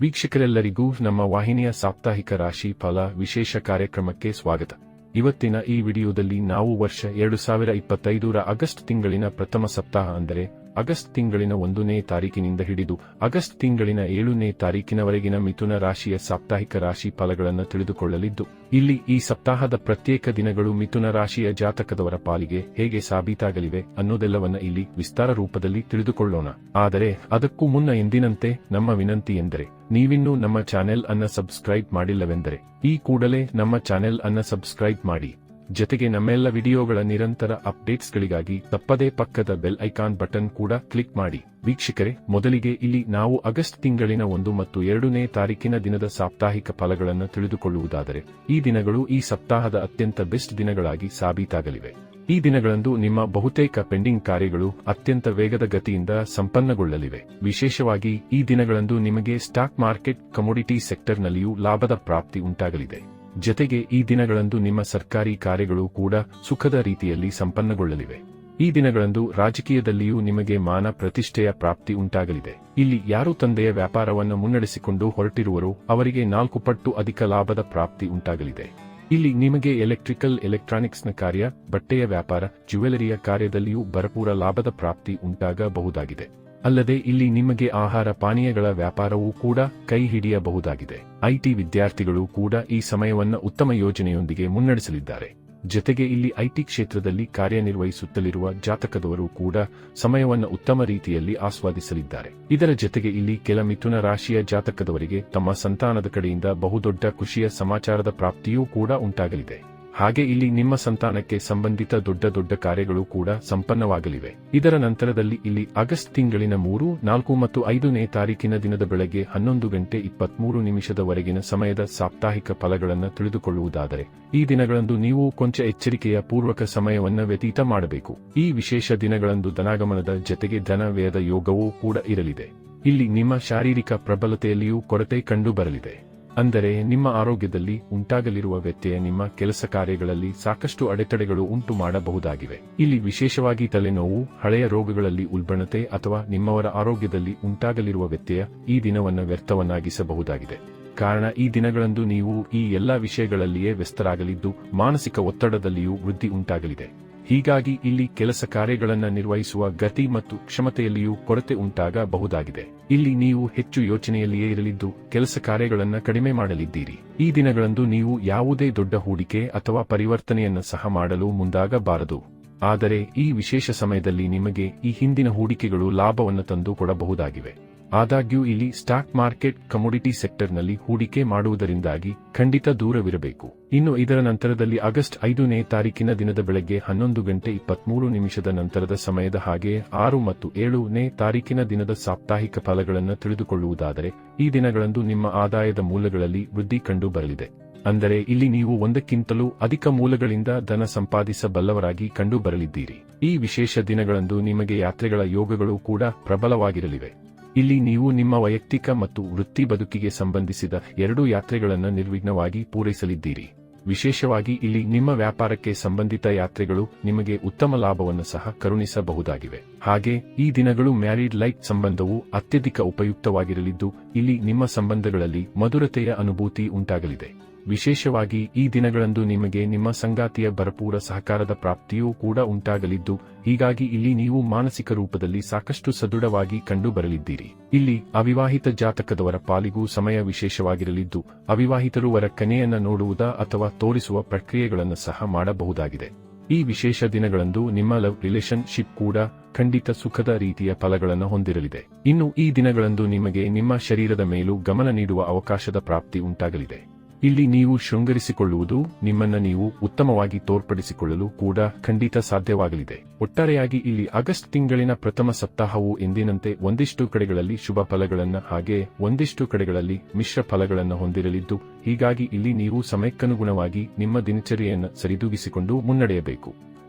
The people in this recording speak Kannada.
ವೀಕ್ಷಕರೆಲ್ಲರಿಗೂ ನಮ್ಮ ವಾಹಿನಿಯ ಸಾಪ್ತಾಹಿಕ ರಾಶಿ ಫಲ ವಿಶೇಷ ಕಾರ್ಯಕ್ರಮಕ್ಕೆ ಸ್ವಾಗತ. ಇವತ್ತಿನ ಈ ವಿಡಿಯೋದಲ್ಲಿ ನಾವು ವರ್ಷ ಎರಡು ಸಾವಿರ ಇಪ್ಪತ್ತೈದರ ಆಗಸ್ಟ್ ತಿಂಗಳಿನ ಪ್ರಥಮ ಸಪ್ತಾಹ ಅಂದರೆ ಆಗಸ್ಟ್ ತಿಂಗಳಿನ ಒಂದನೇ ತಾರೀಕಿನಿಂದ ಹಿಡಿದು ಆಗಸ್ಟ್ ತಿಂಗಳಿನ ಏಳನೇ ತಾರೀಕಿನವರೆಗಿನ ಮಿಥುನ ರಾಶಿಯ ಸಾಪ್ತಾಹಿಕ ರಾಶಿ ಫಲಗಳನ್ನು ತಿಳಿದುಕೊಳ್ಳಲಿದ್ದು, ಇಲ್ಲಿ ಈ ಸಪ್ತಾಹದ ಪ್ರತ್ಯೇಕ ದಿನಗಳು ಮಿಥುನ ರಾಶಿಯ ಜಾತಕದವರ ಪಾಲಿಗೆ ಹೇಗೆ ಸಾಬೀತಾಗಲಿವೆ ಅನ್ನೋದೆಲ್ಲವನ್ನ ಇಲ್ಲಿ ವಿಸ್ತಾರ ರೂಪದಲ್ಲಿ ತಿಳಿದುಕೊಳ್ಳೋಣ. ಆದರೆ ಅದಕ್ಕೂ ಮುನ್ನ ಎಂದಿನಂತೆ ನಮ್ಮ ವಿನಂತಿ ಎಂದರೆ, ನೀವಿನ್ನೂ ನಮ್ಮ ಚಾನೆಲ್ ಅನ್ನ ಸಬ್ಸ್ಕ್ರೈಬ್ ಮಾಡಿಲ್ಲವೆಂದರೆ, ಈ ಕೂಡಲೇ ನಮ್ಮ ಚಾನೆಲ್ ಅನ್ನ ಸಬ್ಸ್ಕ್ರೈಬ್ ಮಾಡಿ. ಜೊತೆಗೆ ನಮ್ಮೆಲ್ಲ ವಿಡಿಯೋಗಳ ನಿರಂತರ ಅಪ್ಡೇಟ್ಸ್ಗಳಿಗಾಗಿ ತಪ್ಪದೇ ಪಕ್ಕದ ಬೆಲ್ ಐಕಾನ್ ಬಟನ್ ಕೂಡ ಕ್ಲಿಕ್ ಮಾಡಿ. ವೀಕ್ಷಕರೇ, ಮೊದಲಿಗೆ ಇಲ್ಲಿ ನಾವು ಆಗಸ್ಟ್ ತಿಂಗಳಿನ ಒಂದು ಮತ್ತು ಎರಡನೇ ತಾರೀಕಿನ ದಿನದ ಸಾಪ್ತಾಹಿಕ ಫಲಗಳನ್ನು ತಿಳಿದುಕೊಳ್ಳುವುದಾದರೆ, ಈ ದಿನಗಳು ಈ ಸಪ್ತಾಹದ ಅತ್ಯಂತ ಬೆಸ್ಟ್ ದಿನಗಳಾಗಿ ಸಾಬೀತಾಗಲಿವೆ. ಈ ದಿನಗಳಂದು ನಿಮ್ಮ ಬಹುತೇಕ ಪೆಂಡಿಂಗ್ ಕಾರ್ಯಗಳು ಅತ್ಯಂತ ವೇಗದ ಗತಿಯಿಂದ ಸಂಪನ್ನಗೊಳ್ಳಲಿವೆ. ವಿಶೇಷವಾಗಿ ಈ ದಿನಗಳಂದು ನಿಮಗೆ ಸ್ಟಾಕ್ ಮಾರ್ಕೆಟ್, ಕಮೋಡಿಟಿ ಸೆಕ್ಟರ್ನಲ್ಲಿಯೂ ಲಾಭದ ಪ್ರಾಪ್ತಿ ಉಂಟಾಗಲಿದೆ. ಜತೆಗೆ ಈ ದಿನಗಳಂದು ನಿಮ್ಮ ಸರ್ಕಾರಿ ಕಾರ್ಯಗಳು ಕೂಡ ಸುಖದ ರೀತಿಯಲ್ಲಿ ಸಂಪನ್ನಗೊಳ್ಳಲಿವೆ. ಈ ದಿನಗಳಂದು ರಾಜಕೀಯದಲ್ಲಿಯೂ ನಿಮಗೆ ಮಾನ ಪ್ರತಿಷ್ಠೆಯ ಪ್ರಾಪ್ತಿ ಉಂಟಾಗಲಿದೆ. ಇಲ್ಲಿ ಯಾರು ತಂದೆಯ ವ್ಯಾಪಾರವನ್ನು ಮುನ್ನಡೆಸಿಕೊಂಡು ಹೊರಟಿರುವರೋ ಅವರಿಗೆ ನಾಲ್ಕು ಪಟ್ಟು ಅಧಿಕ ಲಾಭದ ಪ್ರಾಪ್ತಿ ಉಂಟಾಗಲಿದೆ. ಇಲ್ಲಿ ನಿಮಗೆ ಎಲೆಕ್ಟ್ರಿಕಲ್ ಎಲೆಕ್ಟ್ರಾನಿಕ್ಸ್ನ ಕಾರ್ಯ, ಬಟ್ಟೆಯ ವ್ಯಾಪಾರ, ಜ್ಯುವೆಲರಿಯ ಕಾರ್ಯದಲ್ಲಿಯೂ ಭರಪೂರ ಲಾಭದ ಪ್ರಾಪ್ತಿ ಉಂಟಾಗಬಹುದಾಗಿದೆ. ಅಲ್ಲದೆ ಇಲ್ಲಿ ನಿಮಗೆ ಆಹಾರ ಪಾನೀಯಗಳ ವ್ಯಾಪಾರವೂ ಕೂಡ ಕೈ ಹಿಡಿಯಬಹುದಾಗಿದೆ. ಐಟಿ ವಿದ್ಯಾರ್ಥಿಗಳು ಕೂಡ ಈ ಸಮಯವನ್ನು ಉತ್ತಮ ಯೋಜನೆಯೊಂದಿಗೆ ಮುನ್ನಡೆಸಲಿದ್ದಾರೆ. ಜೊತೆಗೆ ಇಲ್ಲಿ ಐಟಿ ಕ್ಷೇತ್ರದಲ್ಲಿ ಕಾರ್ಯನಿರ್ವಹಿಸುತ್ತಲಿರುವ ಜಾತಕದವರು ಕೂಡ ಸಮಯವನ್ನು ಉತ್ತಮ ರೀತಿಯಲ್ಲಿ ಆಸ್ವಾದಿಸಲಿದ್ದಾರೆ. ಇದರ ಜೊತೆಗೆ ಇಲ್ಲಿ ಕೆಲ ಮಿಥುನ ರಾಶಿಯ ಜಾತಕದವರಿಗೆ ತಮ್ಮ ಸಂತಾನದ ಕಡೆಯಿಂದ ಬಹುದೊಡ್ಡ ಖುಷಿಯ ಸಮಾಚಾರದ ಪ್ರಾಪ್ತಿಯೂ ಕೂಡ ಉಂಟಾಗಲಿದೆ. ಹಾಗೆ ಇಲ್ಲಿ ನಿಮ್ಮ ಸಂತಾನಕ್ಕೆ ಸಂಬಂಧಿತ ದೊಡ್ಡ ದೊಡ್ಡ ಕಾರ್ಯಗಳು ಕೂಡ ಸಂಪನ್ನವಾಗಲಿವೆ. ಇದರ ನಂತರದಲ್ಲಿ ಇಲ್ಲಿ ಆಗಸ್ಟ್ ತಿಂಗಳಿನ ಮೂರು, ನಾಲ್ಕು ಮತ್ತು ಐದನೇ ತಾರೀಕಿನ ದಿನದ ಬೆಳಗ್ಗೆ ಹನ್ನೊಂದು ಗಂಟೆ ಇಪ್ಪತ್ಮೂರು ನಿಮಿಷದವರೆಗಿನ ಸಮಯದ ಸಾಪ್ತಾಹಿಕ ಫಲಗಳನ್ನು ತಿಳಿದುಕೊಳ್ಳುವುದಾದರೆ, ಈ ದಿನಗಳಂದು ನೀವು ಕೊಂಚ ಎಚ್ಚರಿಕೆಯ ಪೂರ್ವಕ ಸಮಯವನ್ನು ವ್ಯತೀತ ಮಾಡಬೇಕು. ಈ ವಿಶೇಷ ದಿನಗಳಂದು ಧನಾಗಮನದ ಜತೆಗೆ ಧನ ವ್ಯಯದ ಯೋಗವೂ ಕೂಡ ಇರಲಿದೆ. ಇಲ್ಲಿ ನಿಮ್ಮ ಶಾರೀರಿಕ ಪ್ರಬಲತೆಯಲ್ಲಿಯೂ ಕೊರತೆ ಕಂಡುಬರಲಿದೆ. ಅಂದರೆ ನಿಮ್ಮ ಆರೋಗ್ಯದಲ್ಲಿ ಉಂಟಾಗಲಿರುವ ವ್ಯತ್ಯಯ ನಿಮ್ಮ ಕೆಲಸ ಕಾರ್ಯಗಳಲ್ಲಿ ಸಾಕಷ್ಟು ಅಡೆತಡೆಗಳು ಉಂಟು ಮಾಡಬಹುದಾಗಿವೆ. ಇಲ್ಲಿ ವಿಶೇಷವಾಗಿ ತಲೆನೋವು, ಹಳೆಯ ರೋಗಗಳಲ್ಲಿ ಉಲ್ಬಣತೆ ಅಥವಾ ನಿಮ್ಮವರ ಆರೋಗ್ಯದಲ್ಲಿ ಉಂಟಾಗಲಿರುವ ವ್ಯತ್ಯಯ ಈ ದಿನವನ್ನು ವ್ಯರ್ಥವನ್ನಾಗಿಸಬಹುದಾಗಿದೆ. ಕಾರಣ ಈ ದಿನಗಳಂದು ನೀವು ಈ ಎಲ್ಲಾ ವಿಷಯಗಳಲ್ಲಿಯೇ ವ್ಯಸ್ತರಾಗಲಿದ್ದು ಮಾನಸಿಕ ಒತ್ತಡದಲ್ಲಿಯೂ ವೃದ್ಧಿ ಉಂಟಾಗಲಿದೆ. ಹೀಗಾಗಿ ಇಲ್ಲಿ ಕೆಲಸ ಕಾರ್ಯಗಳನ್ನು ನಿರ್ವಹಿಸುವ ಗತಿ ಮತ್ತು ಕ್ಷಮತೆಯಲ್ಲಿಯೂ ಕೊರತೆ ಉಂಟಾಗಬಹುದಾಗಿದೆ. ಇಲ್ಲಿ ನೀವು ಹೆಚ್ಚು ಯೋಚನೆಯಲ್ಲಿಯೇ ಇರಲಿದ್ದು ಕೆಲಸ ಕಾರ್ಯಗಳನ್ನು ಕಡಿಮೆ ಮಾಡಲಿದ್ದೀರಿ. ಈ ದಿನಗಳಂದು ನೀವು ಯಾವುದೇ ದೊಡ್ಡ ಹೂಡಿಕೆ ಅಥವಾ ಪರಿವರ್ತನೆಯನ್ನು ಸಹ ಮಾಡಲು ಮುಂದಾಗಬಾರದು. ಆದರೆ ಈ ವಿಶೇಷ ಸಮಯದಲ್ಲಿ ನಿಮಗೆ ಈ ಹಿಂದಿನ ಹೂಡಿಕೆಗಳು ಲಾಭವನ್ನು ತಂದು ಕೊಡಬಹುದಾಗಿವೆ. ಆದಾಗ್ಯೂ ಇಲ್ಲಿ ಸ್ಟಾಕ್ ಮಾರ್ಕೆಟ್ ಕಮೋಡಿಟಿ ಸೆಕ್ಟರ್ನಲ್ಲಿ ಹೂಡಿಕೆ ಮಾಡುವುದರಿಂದಾಗಿ ಖಂಡಿತ ದೂರವಿರಬೇಕು. ಇನ್ನು ಇದರ ನಂತರದಲ್ಲಿ ಆಗಸ್ಟ್ ಐದನೇ ತಾರೀಕಿನ ದಿನದ ಬೆಳಗ್ಗೆ ಹನ್ನೊಂದು ಗಂಟೆ ಇಪ್ಪತ್ಮೂರು ನಿಮಿಷದ ನಂತರದ ಸಮಯದ ಹಾಗೆ ಆರು ಮತ್ತು ಏಳನೇ ತಾರೀಕಿನ ದಿನದ ಸಾಪ್ತಾಹಿಕ ಫಲಗಳನ್ನು ತಿಳಿದುಕೊಳ್ಳುವುದಾದರೆ ಈ ದಿನಗಳಂದು ನಿಮ್ಮ ಆದಾಯದ ಮೂಲಗಳಲ್ಲಿ ವೃದ್ಧಿ ಕಂಡು ಬರಲಿದೆ ಅಂದರೆ ಇಲ್ಲಿ ನೀವು ಒಂದಕ್ಕಿಂತಲೂ ಅಧಿಕ ಮೂಲಗಳಿಂದ ಧನ ಸಂಪಾದಿಸಬಲ್ಲವರಾಗಿ ಕಂಡು ಬರಲಿದ್ದೀರಿ ಈ ವಿಶೇಷ ದಿನಗಳಂದು ನಿಮಗೆ ಯಾತ್ರೆಗಳ ಯೋಗಗಳು ಕೂಡ ಪ್ರಬಲವಾಗಿರಲಿವೆ. ಇಲ್ಲಿ ನೀವು ನಿಮ್ಮ ವೈಯಕ್ತಿಕ ಮತ್ತು ವೃತ್ತಿ ಬದುಕಿಗೆ ಸಂಬಂಧಿಸಿದ ಎರಡೂ ಯಾತ್ರೆಗಳನ್ನು ನಿರ್ವಿಘ್ನವಾಗಿ ಪೂರೈಸಲಿದ್ದೀರಿ. ವಿಶೇಷವಾಗಿ ಇಲ್ಲಿ ನಿಮ್ಮ ವ್ಯಾಪಾರಕ್ಕೆ ಸಂಬಂಧಿತ ಯಾತ್ರೆಗಳು ನಿಮಗೆ ಉತ್ತಮ ಲಾಭವನ್ನು ಸಹ ಕರುಣಿಸಬಹುದಾಗಿವೆ. ಹಾಗೆ ಈ ದಿನಗಳು ಮ್ಯಾರಿಡ್ ಲೈಫ್ ಸಂಬಂಧವು ಅತ್ಯಧಿಕ ಉಪಯುಕ್ತವಾಗಿರಲಿದ್ದು, ಇಲ್ಲಿ ನಿಮ್ಮ ಸಂಬಂಧಗಳಲ್ಲಿ ಮಧುರತೆಯ ಅನುಭೂತಿ ಉಂಟಾಗಲಿದೆ. ವಿಶೇಷವಾಗಿ ಈ ದಿನಗಳಂದು ನಿಮಗೆ ನಿಮ್ಮ ಸಂಗಾತಿಯ ಭರಪೂರ ಸಹಕಾರದ ಪ್ರಾಪ್ತಿಯೂ ಕೂಡ ಉಂಟಾಗಲಿದ್ದು, ಹೀಗಾಗಿ ಇಲ್ಲಿ ನೀವು ಮಾನಸಿಕ ರೂಪದಲ್ಲಿ ಸಾಕಷ್ಟು ಸದೃಢವಾಗಿ ಕಂಡು ಬರಲಿದ್ದೀರಿ ಇಲ್ಲಿ ಅವಿವಾಹಿತ ಜಾತಕದವರ ಪಾಲಿಗೂ ಸಮಯ ವಿಶೇಷವಾಗಿರಲಿದ್ದು, ಅವಿವಾಹಿತರು ವರ ಕನೆಯನ್ನ ನೋಡುವುದ ಅಥವಾ ತೋರಿಸುವ ಪ್ರಕ್ರಿಯೆಗಳನ್ನು ಸಹ ಮಾಡಬಹುದಾಗಿದೆ. ಈ ವಿಶೇಷ ದಿನಗಳಂದು ನಿಮ್ಮ ಲವ್ ರಿಲೇಶನ್ಶಿಪ್ ಕೂಡ ಖಂಡಿತ ಸುಖದ ರೀತಿಯ ಫಲಗಳನ್ನು ಹೊಂದಿರಲಿದೆ. ಇನ್ನು ಈ ದಿನಗಳಂದು ನಿಮಗೆ ನಿಮ್ಮ ಶರೀರದ ಮೇಲೂ ಗಮನ ನೀಡುವ ಅವಕಾಶದ ಪ್ರಾಪ್ತಿ ಉಂಟಾಗಲಿದೆ. ಇಲ್ಲಿ ನೀವು ಶೃಂಗರಿಸಿಕೊಳ್ಳುವುದು ನಿಮ್ಮನ್ನ ನೀವು ಉತ್ತಮವಾಗಿ ತೋರ್ಪಡಿಸಿಕೊಳ್ಳಲು ಕೂಡ ಖಂಡಿತ ಸಾಧ್ಯವಾಗಲಿದೆ. ಒಟ್ಟಾರೆಯಾಗಿ ಇಲ್ಲಿ ಆಗಸ್ಟ್ ತಿಂಗಳಿನ ಪ್ರಥಮ ಸಪ್ತಾಹವು ಎಂದಿನಂತೆ ಒಂದಿಷ್ಟು ಕಡೆಗಳಲ್ಲಿ ಶುಭ ಫಲಗಳನ್ನು ಹಾಗೆ ಒಂದಿಷ್ಟು ಕಡೆಗಳಲ್ಲಿ ಮಿಶ್ರ ಫಲಗಳನ್ನು ಹೊಂದಿರಲಿದ್ದು, ಹೀಗಾಗಿ ಇಲ್ಲಿ ನೀವು ಸಮಯಕ್ಕನುಗುಣವಾಗಿ ನಿಮ್ಮ ದಿನಚರಿಯನ್ನು ಸರಿದೂಗಿಸಿಕೊಂಡು ಮುನ್ನಡೆಯಬೇಕು.